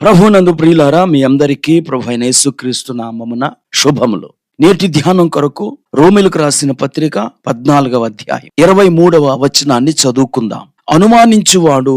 ప్రభునందు ప్రియులారా మీ అందరికీ ప్రభు అయిన యేసుక్రీస్తు నామమున శుభములు. నేటి ధ్యానం కొరకు రోమిలకు రాసిన పత్రిక పద్నాలుగవ అధ్యాయం ఇరవై మూడవ వచనాన్ని చదువుకుందాం. అనుమానించువాడు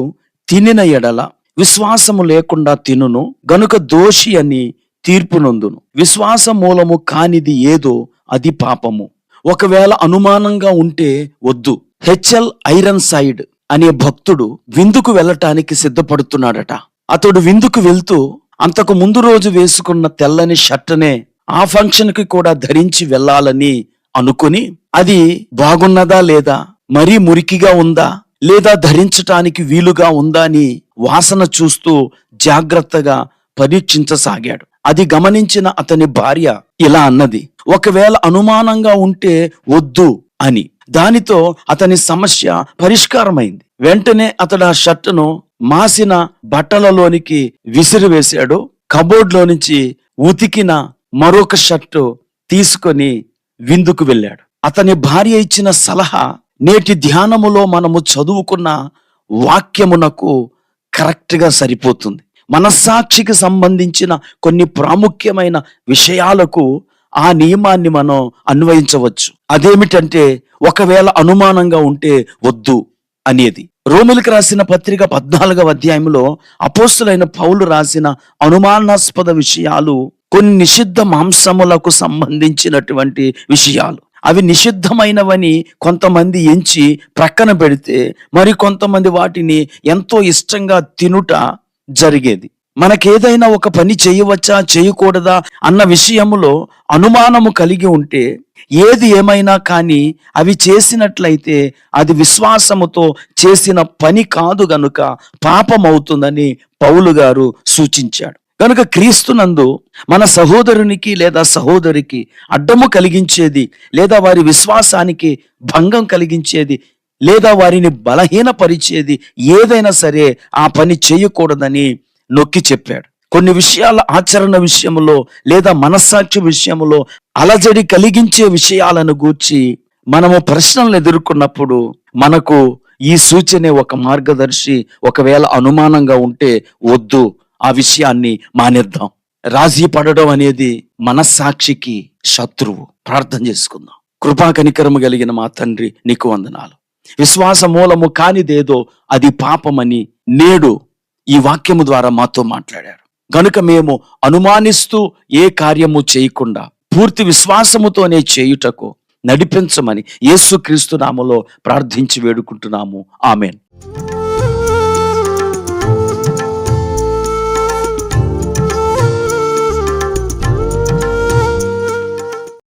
తినిన ఎడల విశ్వాసము లేకుండా తినును గనుక దోషి అని తీర్పు నొందును విశ్వాస మూలము కానిది ఏదో అది పాపము. ఒకవేళ అనుమానంగా ఉంటే వద్దు. హెచ్ఎల్ ఐరన్ సైడ్ అనే భక్తుడు విందుకు వెళ్ళటానికి సిద్ధపడుతున్నాడట. అతడు విందుకు వెళ్తూ అంతకు ముందు రోజు వేసుకున్న తెల్లని షర్ట్నే ఆ ఫంక్షన్కి కూడా ధరించి వెళ్ళాలని అనుకుని అది బాగున్నదా లేదా మరీ మురికిగా ఉందా లేదా ధరించటానికి వీలుగా ఉందా అని వాసన చూస్తూ జాగ్రత్తగా పరీక్షించసాగాడు. అది గమనించిన అతని భార్య ఇలా అన్నది ఒకవేళ అనుమానంగా ఉంటే వద్దు అని. దానితో అతని సమస్య పరిష్కారమైంది. వెంటనే అతడు ఆ షర్టును మాసిన బట్టలలోనికి విసిరివేశాడు కబోర్డ్లో నుంచి ఉతికిన మరొక షర్టు తీసుకొని విందుకు వెళ్ళాడు. అతని భార్య ఇచ్చిన సలహా నేటి ధ్యానములో మనము చదువుకున్న వాక్యమునకు కరెక్ట్గా సరిపోతుంది. మనస్సాక్షికి సంబంధించిన కొన్ని ప్రాముఖ్యమైన విషయాలకు ఆ నియమాన్ని మనం అన్వయించవచ్చు. అదేమిటంటే ఒకవేళ అనుమానంగా ఉంటే వద్దు. అనేది. రోమిలకు రాసిన పత్రిక పద్నాలుగవ అధ్యాయంలో అపోస్తులైన పౌలు రాసిన అనుమానాస్పద విషయాలు కొన్ని నిషిద్ధ మాంసములకు సంబంధించినటువంటి విషయాలు. అవి నిషిద్ధమైనవని కొంతమంది ఎంచి ప్రక్కన పెడితే మరి కొంతమంది వాటిని ఎంతో ఇష్టంగా తినుట జరిగేది. మనకేదైనా ఒక పని చేయవచ్చా చేయకూడదా అన్న విషయములో అనుమానము కలిగి ఉంటే ఏది ఏమైనా కానీ అవి చేసినట్లయితే అది విశ్వాసముతో చేసిన పని కాదు గనుక పాపమవుతుందని పౌలు గారు సూచించాడు. కనుక క్రీస్తునందు మన సహోదరునికి లేదా సహోదరికి అడ్డము కలిగించేది లేదా వారి విశ్వాసానికి భంగం కలిగించేది లేదా వారిని బలహీనపరిచేది ఏదైనా సరే ఆ పని చేయకూడదని నొక్కి చెప్పాడు. కొన్ని విషయాల ఆచరణ విషయంలో లేదా మనస్సాక్షి విషయంలో అలజడి కలిగించే విషయాలను గూర్చి మనము ప్రశ్నలను ఎదుర్కొన్నప్పుడు మనకు ఈ సూచనే ఒక మార్గదర్శి ఒకవేళ అనుమానంగా ఉంటే వద్దు ఆ విషయాన్ని మానేద్దాం. రాజీ పడడం అనేది మనస్సాక్షికి శత్రువు. ప్రార్థన చేసుకుందాం. కృపా కనికరము కలిగిన మా తండ్రి నీకు వందనాలు. విశ్వాస మూలము కానిదేదో అది పాపమని నేడు ఈ వాక్యము ద్వారా మాతో మాట్లాడారు. గనుక మేము అనుమానిస్తూ ఏ కార్యము చేయకుండా పూర్తి విశ్వాసముతోనే చేయుటకు నడిపించమని యేసుక్రీస్తు నామలో ప్రార్థించి వేడుకుంటున్నాము. ఆమెన్.